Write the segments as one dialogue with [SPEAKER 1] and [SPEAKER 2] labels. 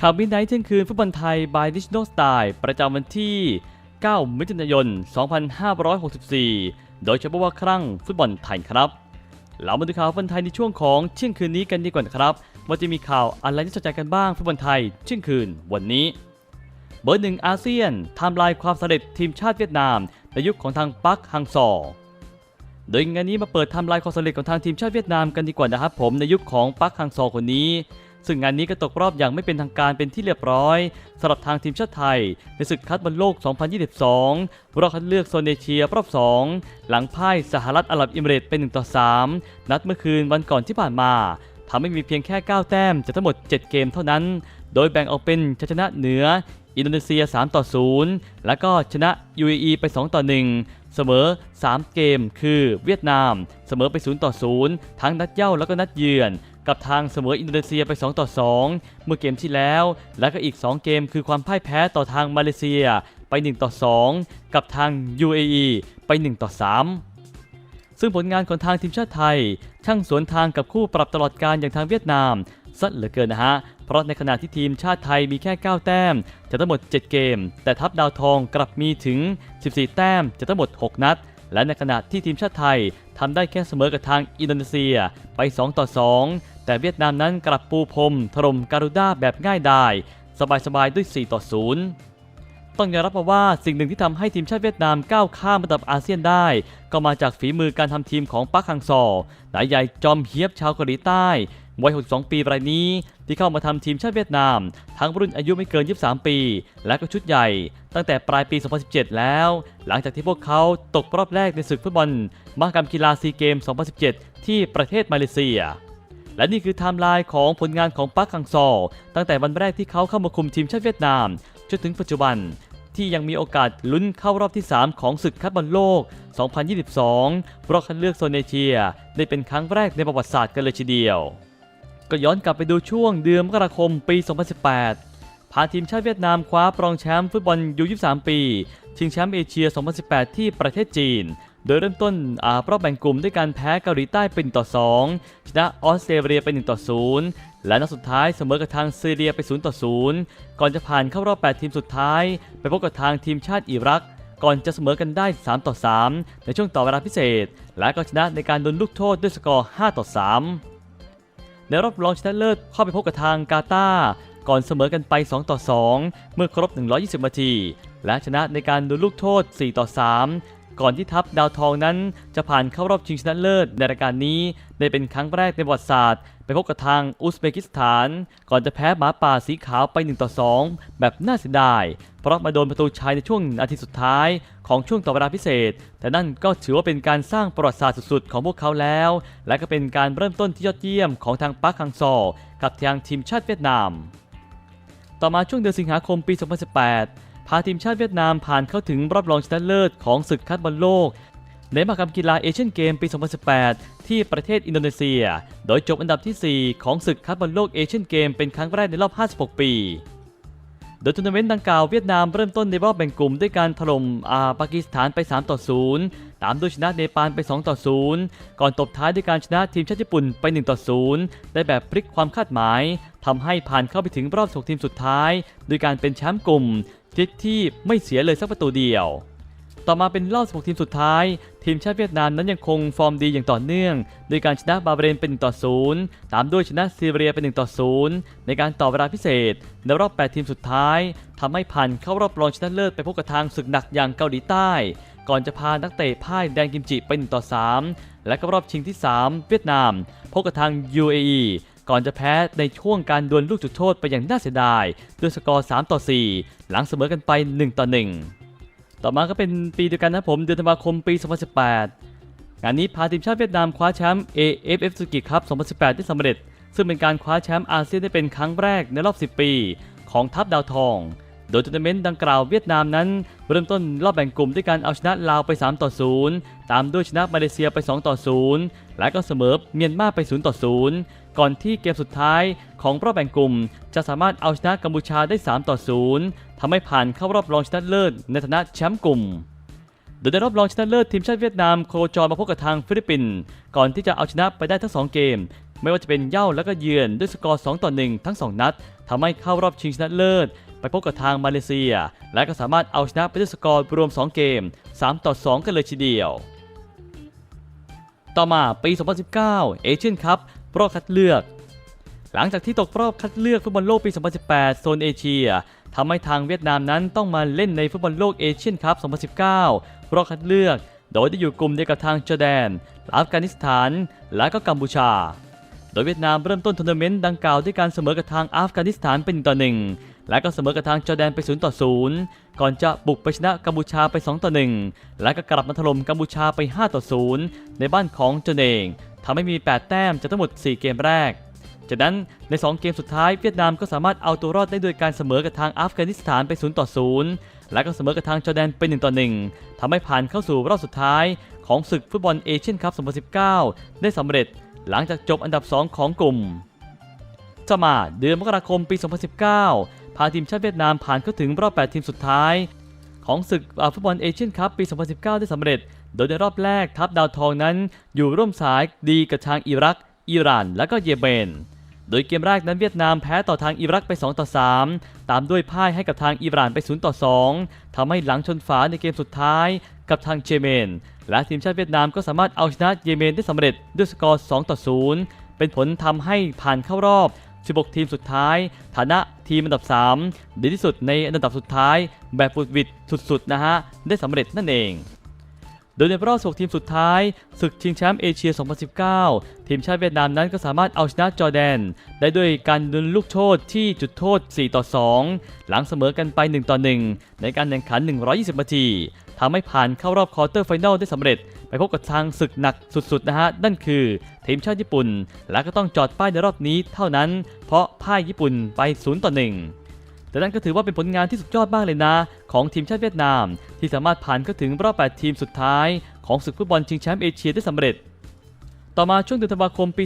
[SPEAKER 1] ข่าวมิดไนท์เที่ยงคืนฟุตบอลไทย by Digital Style ประจำวันที่ 9 มิถุนายน 2564 โดยเฉพาะว่าครั้งฟุตบอลไทยครับ เรามาดูข่าวฟุตบอลไทยในช่วงของเที่ยงคืนนี้กันดีกว่าครับ ว่าจะมีข่าวอะไรที่สนใจกันบ้างฟุตบอลไทยเที่ยงคืนวันนี้ เบอร์หนึ่งอาเซียนทม์ไลน์ความสำเร็จทีมชาติเวียดนามในยุคของทางปักฮังซอโดยงานนี้มาเปิดทม์ไลน์ความสำเร็จของทางทีมชาติเวียดนามกันดีกว่านะครับผมในยุคของปักฮังซอคนนี้ ซึ่งงานนี้ก็ตกรอบอย่างไม่เป็นทางการเป็นที่เรียบร้อยสำหรับทางทีมชาติไทย ในศึกคัดบอลโลก 2022 รอบคัดเลือกโซนเอเชียรอบ 2 หลังพ่ายสหรัฐอาหรับเอมิเรตเป็น1ต่อ3นัดเมื่อคืนวันก่อนที่ผ่านมาทำให้มีเพียงแค่ 9 แต้มจากทั้งหมด 7 เกมเท่านั้น โดยแบ่งออกเป็นชนะเหนือ อินโดนีเซีย 3 ต่อ 0 แล้วก็ชนะ UAE ไป 2 ต่อ 1 เสมอ 3 เกม คือเวียดนาม เสมอไป 0 ต่อ 0 ทั้งนัดเย้าแล้วก็นัดเยือน กับทางเสมออินโดนีเซียไป 2 ต่อ 2 เมื่อเกมที่แล้ว และก็อีก 2 เกมคือความพ่ายแพ้ต่อทางมาเลเซียไป 1 ต่อ 2 กับทาง UAE ไป 1 ต่อ 3 ซึ่งผลงานของทางทีมชาติไทย ช่างสวนทางกับคู่ปรับตลอดการอย่างทางเวียดนามสัดเหลือเกินนะฮะ เพราะในขณะที่ทีมชาติไทยมีแค่ 9 แต้มจากทั้งหมด 7 เกม แต่ทัพดาวทองกลับมีถึง 14 แต้มจากทั้งหมด 6 นัด และในขณะที่ทีมชาติไทย ทำได้แค่เสมอกับทางอินโดนีเซียไป 2 ต่อ 2 แต่เวียดนามนั้นกลับปูพรมถล่มการูด้าแบบง่ายดายสบายๆด้วย 4 ต่อ 0 ต้องยอมรับมาว่าสิ่งหนึ่งที่ทำให้ทีมชาติเวียดนามก้าวข้ามระดับอาเซียนได้ ก็มาจากฝีมือการทำทีมของปักฮังซอนายใหญ่จอมเฮียบชาวเกาหลีใต้ วัย 62 ปีรายนี้ที่เข้ามาทำทีมชาติเวียดนาม ทั้งรุ่นอายุไม่เกิน 23 ปี และก็ชุดใหญ่ ตั้งแต่ปลายปี 2017 แล้ว หลังจากที่พวกเขาตกรอบแรกในศึกฟุตบอลมหกรรมกีฬาซีเกม 2017 ที่ประเทศมาเลเซีย และนี่คือไทม์ไลน์ของผลงานของปักฮังซอ ตั้งแต่วันแรกที่เขาเข้ามาคุมทีมชาติเวียดนาม จนถึงปัจจุบันที่ยังมีโอกาสลุ้นเข้ารอบที่ 3 ของศึกคัดบอลโลก 2022รอบคัดเลือกโซนเอเชีย ได้เป็นครั้งแรกในประวัติศาสตร์กันเลยทีเดียว ก็ย้อนกลับไปดูช่วงเดือนมกราคมปี 2018 พาทีมชาติเวียดนามคว้าปรองแชมป์ฟุตบอลยู23 ปี ชิงแชมป์เอเชีย 2018 ที่ประเทศจีน โดยเริ่มต้นอารอบแบ่งกลุ่มด้วยการแพ้เกาหลีใต้เป็นต่อ 2 ชนะออสเตรเลียไป1ต่อ 0 และนัดสุดท้ายเสมอกับทางซีเรียไป 0 ต่อ 0 ก่อนจะผ่านเข้ารอบ 8 ทีมสุดท้าย ไปพบกับทางทีมชาติอิรักก่อนจะเสมอกันได้ 3 ต่อ 3 ในช่วงต่อเวลาพิเศษ และก็ชนะในการโดนลูกโทษด้วยสกอร์ 5 ต่อ 3 ในรอบรองชนะเลิศเข้าไปพบกับทางกาตาร์ก่อนเสมอกันไป 2 ต่อ 2 เมื่อครบ 120 นาที และชนะในการดนลูกโทษ 4 ต่อ 3 ก่อนที่ทัพดาวทองนั้นจะผ่านเข้ารอบชิงชนะเลิศในรายการนี้ได้เป็นครั้งแรกในประวัติศาสตร์ ไปพบกับทางอุซเบกิสถาน ก่อนจะแพ้หมาป่าสีขาวไป1ต่อ2 แบบน่าเสียดาย เพราะมาโดนประตูชัยในช่วงนาทีสุดท้ายของช่วงต่อเวลาพิเศษ แต่นั่นก็ถือว่าเป็นการสร้างประวัติศาสตร์สุดๆ ของพวกเขาแล้ว และก็เป็นการเริ่มต้นที่ยอดเยี่ยมของทางปาร์คฮังซอกับทางทีมชาติเวียดนาม ต่อมาช่วงเดือนสิงหาคมปี 2018พาทีมชาติเวียดนามผ่านเข้าถึงรอบรองชนะเลิศของศึกคัดบอลโลก ในมหกรรมกีฬาเอเชียนเกมปี 2018 ที่ประเทศอินโดนีเซีย โดยจบอันดับที่ 4 ของศึกคัดบอลโลกเอเชียนเกมเป็นครั้งแรกในรอบ 56 ปี โดยทัวร์นาเมนต์ดังกล่าวเวียดนามเริ่มต้นในรอบแบ่งกลุ่มด้วยการถล่มอาปากีสถานไป 3 ต่อ 0 ตามด้วยชนะเนปาลไป 2 ต่อ 0 ก่อนตบท้ายด้วยการชนะทีมชาติญี่ปุ่นไป 1 ต่อ 0 ได้แบบพลิกความคาดหมายทำให้ผ่านเข้าไปถึงรอบ 6 ทีมสุดท้าย โดยการเป็นแชมป์กลุ่มทิศที่ไม่เสียเลยสักประตูเดียว ต่อมาเป็นรอบ 16 ทีมสุดท้าย ทีมชาติเวียดนามนั้นยังคงฟอร์มดีอย่างต่อเนื่อง โดยการชนะบาเรนเป็น1ต่อ0ตามด้วยชนะซีเรียเป็น1ต่อ0ในการต่อเวลาพิเศษ ในรอบ 8 ทีมสุดท้ายทำให้ผ่านเข้ารอบรองชนะเลิศไปพบกับทางศึกหนักอย่างเกาหลีใต้ ก่อนจะพานักเตะพ่ายแดงกิมจิไป1ต่อ3และก็รอบชิงที่ 3 เวียดนามพบกับทาง UAE ก่อนจะแพ้ในช่วงการดวลลูกจุดโทษไปอย่างน่าเสียดาย ด้วยสกอร์ 3 ต่อ 4 หลังเสมอกันไป 1 ต่อ 1 ต่อมาก็เป็นปีเดียวกันนะผมเดือนธันวาคมปี 2018 งานนี้พาทีมชาติเวียดนามคว้าแชมป์ AFF Suzuki Cup 2018 ได้สำเร็จ ซึ่งเป็นการคว้าแชมป์อาเซียนได้เป็นครั้งแรกในรอบ 10 ปี ของทัพดาวทอง โดยทัวร์นาเมนต์ดังกล่าวเวียดนามนั้น เริ่มต้นรอบแบ่งกลุ่มด้วยการเอาชนะลาวไป 3 ต่อ 0 ตามด้วยชนะมาเลเซียไป 2 ต่อ 0 และก็เสมอเมียนมาไป 0 ต่อ 0 ก่อนที่เกมสุดท้ายของรอบแบ่งกลุ่ม จะสามารถเอาชนะกัมพูชาได้ 3 ต่อ 0 ทำให้ผ่านเข้ารอบรองชนะเลิศในฐานะแชมป์กลุ่มโดยในรอบรองชนะเลิศทีมชาติเวียดนามโคจรมาพบกับทางฟิลิปปินส์ก่อนที่จะเอาชนะไปได้ทั้ง 2 เกม ไม่ว่าจะเป็นเย้าและก็เยือนด้วยสกอร์ 2 ต่อ 1 ทั้ง 2 นัดทำให้เข้ารอบชิงชนะเลิศ ไปพบกับทางมาเลเซีย และก็สามารถเอาชนะไปด้วยสกอร์รวม 2 เกม 3 ต่อ 2 กันเลยทีเดียว ต่อมาปี 2019 เอเชียนคัพรอบคัดเลือก หลังจากที่ตกรอบคัดเลือกฟุตบอลโลกปี 2018 โซนเอเชียทำให้ทางเวียดนามนั้นต้องมาเล่นในฟุตบอลโลกเอเชียนคัพ 2019 รอบคัดเลือก โดยได้อยู่กลุ่มเดียวกับทางจอร์แดน อัฟกานิสถาน และก็กัมพูชา โดยเวียดนามเริ่มต้นทัวร์นาเมนต์ดังกล่าวด้วยการเสมอกับทางอัฟกานิสถานเป็นต่อ1 และก็เสมอกับทางจอร์แดนไป 0 ต่อ 0 ก่อนจะบุกไปชนะกัมพูชาไป 2 ต่อ 1 และก็กลับมาถล่มกัมพูชาไป 5 ต่อ 0 ในบ้านของตนเองทำให้มี 8 แต้มจากทั้งหมด 4 เกมแรก จากนั้นใน 2 เกมสุดท้ายเวียดนามก็สามารถเอาตัวรอดได้โดยการเสมอกับทางอัฟกานิสถานไป 0 ต่อ 0 และก็เสมอกับทางจอร์แดนไป1ต่อ 1ทำให้ผ่านเข้าสู่รอบสุดท้ายของศึกฟุตบอลเอเชียนคัพ 2019 ได้สำเร็จหลังจากจบอันดับ 2 ของกลุ่มต่อมาเดือนมกราคมปี 2019 พาทีมชาติเวียดนามผ่านเข้าถึงรอบ 8 ทีมสุดท้าย ของศึกฟุตบอลเอเชียนคัพปี 2019 ได้สำเร็จ โดยในรอบแรกทัพดาวทองนั้น อยู่ร่วมสายดีกับทางอิรัก อิหร่าน และก็เยเมน โดยเกมแรกนั้นเวียดนามแพ้ต่อทางอิรักไป 2 ต่อ 3 ตามด้วยพ่ายให้กับทางอิหร่านไป 0 ต่อ 2 ทำให้หลังชนฝาในเกมสุดท้ายกับทางเยเมน และทีมชาติเวียดนามก็สามารถเอาชนะเยเมนได้สำเร็จด้วยสกอร์ 2 ต่อ 0 เป็นผลทำให้ผ่านเข้ารอบ 16 ทีมสุดท้าย ฐานะทีมอันดับ 3 ดีที่สุดในอันดับสุดท้าย แบบฟุดวิดสุดๆนะฮะ ได้สำเร็จนั่นเองโดยในรอบ16ทีมสุดท้ายศึกชิงแชมป์เอเชีย 2019 ทีมชาติเวียดนามนั้นก็สามารถเอาชนะจอร์แดน ได้ด้วยการดวลลูกโทษที่จุดโทษ 4 ต่อ 2 หลังเสมอกันไป 1 ต่อ 1 ในการแข่งขัน 120 นาที ทำให้ผ่านเข้ารอบควอเตอร์ไฟนอลได้สำเร็จ ไปพบกับทางศึกหนักสุดๆนะฮะ นั่นคือทีมชาติญี่ปุ่น และก็ต้องจอดป้ายในรอบนี้เท่านั้น เพราะพ่ายญี่ปุ่นไป0ต่อ1แต่นั่นก็ถือว่าเป็นผลงานที่สุดยอดมากเลยนะ ของทีมชาติเวียดนาม ที่สามารถผ่านเข้าถึงรอบ 8 ทีมสุดท้าย ของศึกฟุตบอลชิงแชมป์เอเชียได้สำเร็จ ต่อมาช่วงเดือนธันวาคมปี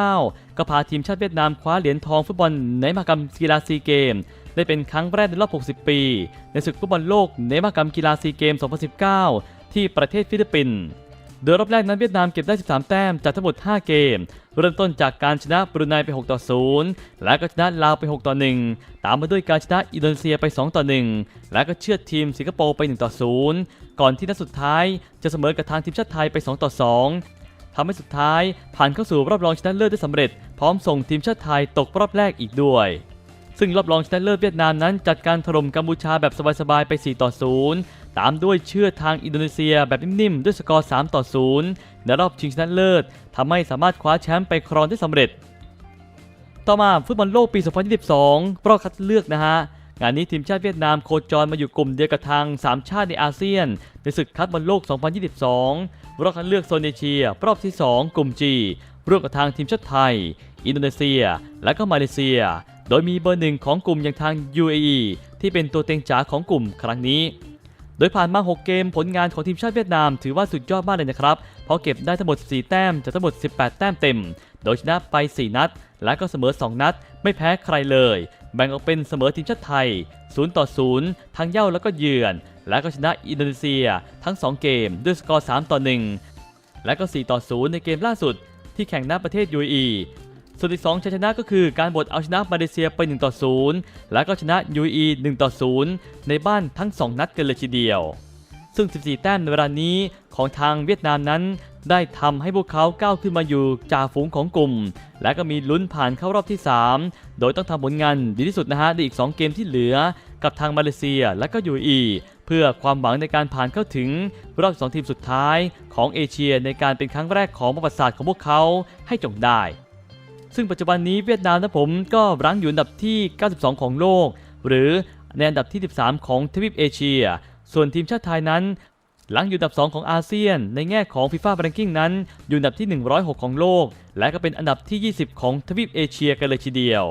[SPEAKER 1] 2019 ก็พาทีมชาติเวียดนามคว้าเหรียญทองฟุตบอลในมหกรรมกีฬาซีเกม ได้เป็นครั้งแรกในรอบ 60 ปี ในศึกฟุตบอลโลกในมหกรรมกีฬาซีเกม 2019 ที่ประเทศฟิลิปปินส์โดยรอบแรกนั้นเวียดนามเก็บได้ 13 แต้มจากทั้งหมด 5 เกม เริ่มต้นจากการชนะบรูไนไป 6 ต่อ 0 และก็ชนะลาวไป 6 ต่อ 1 ตามมาด้วยการชนะอินโดนีเซียไป 2 ต่อ 1 และก็เชือดทีมสิงคโปร์ไป 1 ต่อ 0 ก่อนที่นัดสุดท้ายจะเสมอกับทางทีมชาติไทยไป 2 ต่อ 2ทำให้สุดท้ายผ่านเข้าสู่รอบรองชนะเลิศได้สำเร็จ พร้อมส่งทีมชาติไทยตกรอบแรกอีกด้วย ซึ่งรอบรองชนะเลิศเวียดนามนั้นจัดการถล่มกัมพูชาแบบสบายๆไป 4 ต่อ 0 ตามด้วยเชื่อทางอินโดนีเซียแบบนิ่มๆ ด้วยสกอร์ 3 ต่อ 0 ในรอบชิงชนะเลิศทำให้สามารถคว้าแชมป์ไปครองได้สำเร็จ ต่อมาฟุตบอลโลกปี 2022 รอบคัดเลือกนะฮะงานนี้ทีมชาติเวียดนามโคจรมาอยู่กลุ่มเดียวกับทาง 3 ชาติในอาเซียน ในศึกคัดบอลโลก 2022 รอบคัดเลือกโซนเอเชีย รอบที่ 2 กลุ่ม G ร่วมกับทางทีมชาติไทย อินโดนีเซีย และก็มาเลเซีย โดยมีเบอร์หนึ่งของกลุ่มอย่างทาง UAE ที่เป็นตัวเต็งจ๋าของกลุ่มครั้งนี้ โดยผ่านมา 6 เกมผลงานของทีมชาติเวียดนามถือว่าสุดยอดมากเลยนะครับ เพราะเก็บได้ทั้งหมด4แต้มจากทั้งหมด 18 แต้มเต็ม โดยชนะไป 4 นัด และก็เสมอ 2 นัด ไม่แพ้ใครเลย แบ่งออกเป็นเสมอทีมชาติไทย 0 ต่อ 0 ทั้งเย่าแล้วก็เยือน และก็ชนะอินโดนีเซีย ทั้ง 2 เกมด้วยสกอร์ 3 ต่อ 1 และก็ 4 ต่อ 0 ในเกมล่าสุดที่แข่งหน้าประเทศ UAE ส่วนอีก2ชัยชนะก็คือการบดเอาชนะมาเลเซียไป1ต่อ0แล้วก็ชนะ UAE 1ต่อ0ในบ้านทั้ง 2 นัดกันเลยทีเดียว ซึ่ง 14 แต้มในเวลานี้ของทางเวียดนามนั้น ได้ทำให้พวกเขาก้าวขึ้นมาอยู่จ่าฝูงของกลุ่ม และก็มีลุ้นผ่านเข้ารอบที่ 3 โดยต้องทำผลงานดีที่สุดนะฮะในอีก 2 เกมที่เหลือ กับทางมาเลเซียและก็ยูอีเพื่อความหวังในการผ่านเข้าถึงรอบ 2 ทีมสุดท้ายของเอเชียในการเป็นครั้งแรกของประวัติศาสตร์ของพวกเขาให้จงได้ ซึ่งปัจจุบันนี้เวียดนามนะผมก็รั้งอยู่อันดับที่ 92 ของโลก หรือในอันดับที่ 13 ของทวีปเอเชีย ส่วนทีมชาติไทยนั้นหลังอยู่อันดับ 2 ของอาเซียน ในแง่ของ FIFA Ranking นั้น อยู่อันดับที่ 106 ของโลก และก็เป็นอันดับที่ 20 ของทวีปเอเชียกันเลยทีเดียว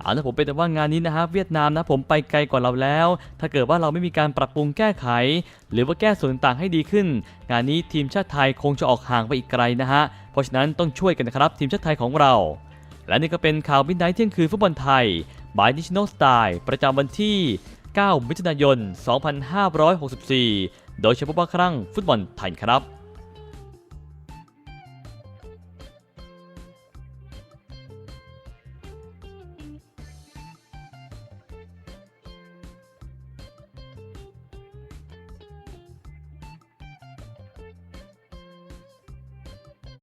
[SPEAKER 1] เอานะผมเป็นแต่ว่างานนี้นะฮะเวียดนามนะผมไปไกลกว่าเราแล้ว ถ้าเกิดว่าเราไม่มีการปรับปรุงแก้ไข หรือว่าแก้ส่วนต่างให้ดีขึ้น งานนี้ทีมชาติไทยคงจะออกห่างไปอีกไกลนะฮะเพราะฉะนั้นต้องช่วยกันนะครับทีมชาติไทยของเรา และนี่ก็เป็นข่าวมิดไนท์เที่ยงคืนฟุตบอลไทย บายดิชโนสไตล์ประจำวันที่ 9 มิถุนายน 2564 โดยเฉพาะครั้งฟุตบอลไทยครับ